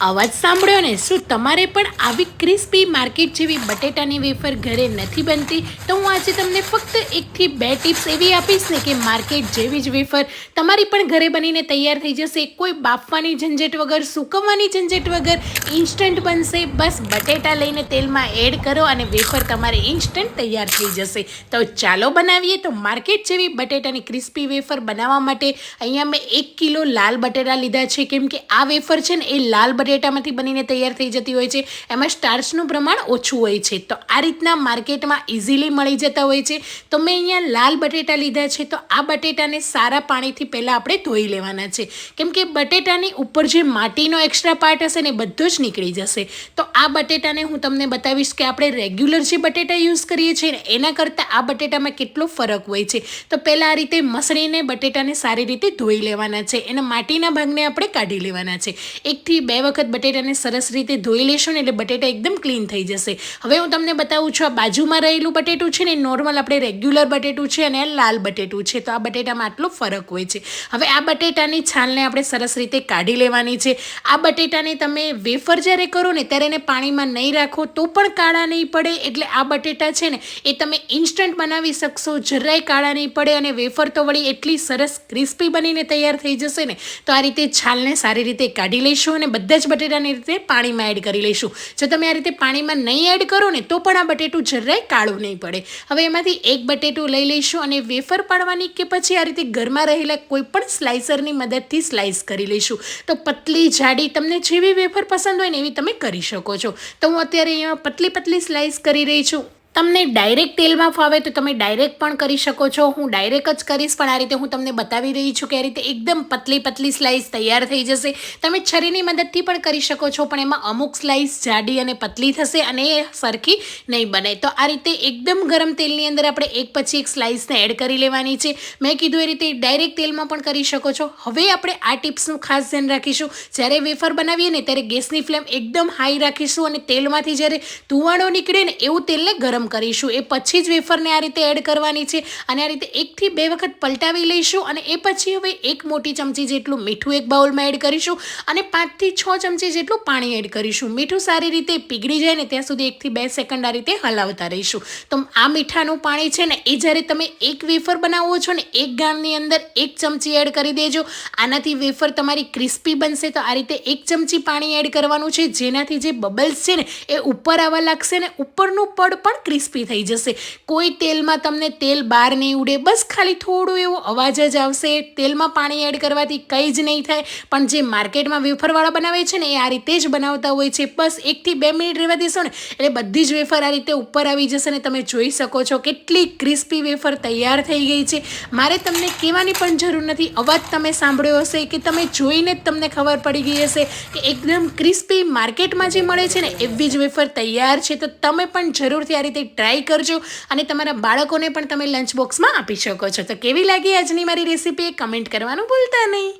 અવાજ સાંભળ્યો ને? શું તમારે પણ આવી ક્રિસ્પી માર્કેટ જેવી બટેટાની વેફર ઘરે નથી બનતી? તો હું આજે તમને ફક્ત એકથી બે ટિપ્સ એવી આપીશ ને કે માર્કેટ જેવી જ વેફર તમારી પણ ઘરે બનીને તૈયાર થઈ જશે. કોઈ બાફવાની ઝંઝટ વગર, સૂકવવાની ઝંઝટ વગર ઇન્સ્ટન્ટ બનશે. બસ બટેટા લઈને તેલમાં એડ કરો અને વેફર તમારે ઇન્સ્ટન્ટ તૈયાર થઈ જશે. તો ચાલો બનાવીએ. તો માર્કેટ જેવી બટેટાની ક્રિસ્પી વેફર બનાવવા માટે અહીંયા મેં એક કિલો લાલ બટેટા લીધા છે. કેમ કે આ વેફર છે ને એ લાલ બટેટામાંથી બનીને તૈયાર થઈ જતી હોય છે. એમાં સ્ટાર્ચનું પ્રમાણ ઓછું હોય છે. તો આ રીતના માર્કેટમાં ઇઝીલી મળી જતા હોય છે. તો મેં અહીંયા લાલ બટેટા લીધા છે. તો આ બટેટાને સારા પાણીથી પહેલાં આપણે ધોઈ લેવાના છે. કેમ કે બટેટાની ઉપર જે માટીનો એક્સ્ટ્રા પાર્ટ હશે ને બધો જ નીકળી જશે. તો આ બટેટાને હું તમને બતાવીશ કે આપણે રેગ્યુલર જે બટેટા યુઝ કરીએ છીએ ને એના કરતાં આ બટેટામાં કેટલો ફરક હોય છે. તો પહેલાં આ રીતે મસળીને બટેટાને સારી રીતે ધોઈ લેવાના છે. એના માટીના ભાગને આપણે કાઢી લેવાના છે. એકથી બે વખત બટેટાને સરસ રીતે ધોઈ લેશો ને એટલે બટેટા એકદમ ક્લીન થઈ જશે. હવે હું તમને બતાવું છું, આ બાજુમાં રહેલું બટેટું છે ને નોર્મલ આપણે રેગ્યુલર બટેટું છે અને લાલ બટેટું છે. તો આ બટેટામાં આટલો ફરક હોય છે. હવે આ બટેટાની છાલને આપણે સરસ રીતે કાઢી લેવાની છે. આ બટેટાને તમે વેફર જ્યારે કરો ને, ત્યારે એને પાણીમાં નહીં રાખો, તો પણ કાળા નહીં પડે. એટલે આ બટેટા છે ને, એ તમે ઇન્સ્ટન્ટ બનાવી શકશો. જરાય કાળા નહીં પડે અને વેફર તો વળી એટલી સરસ ક્રિસ્પી બનીને તૈયાર થઈ જશે ને, તો આ રીતે છાલને સારી રીતે કાઢી લઈશું અને બધા જ બટેટાની રીતે પાણીમાં એડ કરી લઈશું. જો તમે આ રીતે પાણીમાં નહીં એડ કરો ને, તો પણ આ બટેટું જરાય કાળું નહીં પડે. હવે એમાંથી એક બટેટું લઈ લઈશું અને વેફર પાડવાની કે પછી આ રીતે ઘરમાં રહેલા કોઈ પણ સ્લાઇસરની મદદથી સ્લાઇસ કરી લઈશું. તો પતલી જાડી તમને જેવી વેફર પસંદ હોય ને એવી તમે કરી શકો છો. તો હું અત્યારે અહીંયા પતલી પતલી સ્લાઇસ કરી રહી છું. તમને ડાયરેક્ટ તેલમાં ફાવે તો તમે ડાયરેક્ટ પણ કરી શકો છો. હું ડાયરેક્ટ જ કરીશ, પણ આ રીતે હું તમને બતાવી રહી છું કે આ રીતે એકદમ પતલી પતલી સ્લાઇસ તૈયાર થઈ જશે. તમે છરીની મદદથી પણ કરી શકો છો, પણ એમાં અમુક સ્લાઇસ જાડી અને પતલી થશે અને એ સરખી નહીં બને. તો આ રીતે એકદમ ગરમ તેલની અંદર આપણે એક પછી એક સ્લાઇસને એડ કરી લેવાની છે. મેં કીધું એ રીતે ડાયરેક્ટ તેલમાં પણ કરી શકો છો. હવે આપણે આ ટિપ્સનું ખાસ ધ્યાન રાખીશું. જ્યારે વેફર બનાવીએ ને ત્યારે ગેસની ફ્લેમ એકદમ હાઈ રાખીશું અને તેલમાંથી જ્યારે ધુવાડો નીકળે ને એવું તેલને ગરમ કરીશું. એ પછી જ વેફરને આ રીતે એડ કરવાની છે અને આ રીતે એકથી બે વખત પલટાવી લઈશું અને એ પછી હવે એક મોટી ચમચી જેટલું મીઠું એક બાઉલમાં એડ કરીશું અને પાંચથી છ ચમચી જેટલું પાણી એડ કરીશું. મીઠું સારી રીતે પીગળી જાય ને ત્યાં સુધી એકથી બે સેકન્ડ આ રીતે હલાવતા રહીશું. તો આ મીઠાનું પાણી છે ને, એ જ્યારે તમે એક વેફર બનાવો છો ને, એક ગાળની અંદર એક ચમચી એડ કરી દેજો. આનાથી વેફર તમારી ક્રિસ્પી બનશે તો આ રીતે એક ચમચી પાણી એડ કરવાનું છે. જેનાથી જે બબલ્સ છે ને, એ ઉપર આવવા લાગશે ને, ઉપરનું પડ પણ ક્રિસ્પી થઈ જશે. કોઈ તેલમાં તમને તેલ બહાર નહીં ઉડે, બસ ખાલી થોડું એવો અવાજ જ આવશે. તેલમાં પાણી એડ કરવાથી કંઈ જ નહીં થાય, પણ જે માર્કેટમાં વેફરવાળા બનાવે છે ને, એ આ રીતે જ બનાવતા હોય છે. બસ એકથી બે મિનિટ રહેવા દેશો ને, એટલે બધી જ વેફર આ રીતે ઉપર આવી જશે ને, તમે જોઈ શકો છો કેટલી ક્રિસ્પી વેફર તૈયાર થઈ ગઈ છે. મારે તમને કહેવાની પણ જરૂર નથી. અવાજ તમે સાંભળ્યો હશે કે તમે જોઈને જ તમને ખબર પડી ગઈ હશે કે એકદમ ક્રિસ્પી માર્કેટમાં જે મળે છે ને, એવી જ વેફર તૈયાર છે. તો તમે પણ જરૂરથી આ રીતે ટ્રાય કરજો અને તમારા બાળકોને પણ તમે લંચ બોક્સમાં આપી શકો છો. તો કેવી લાગી આજની મારી રેસીપી કમેન્ટ કરવાનું ભૂલતા નહીં.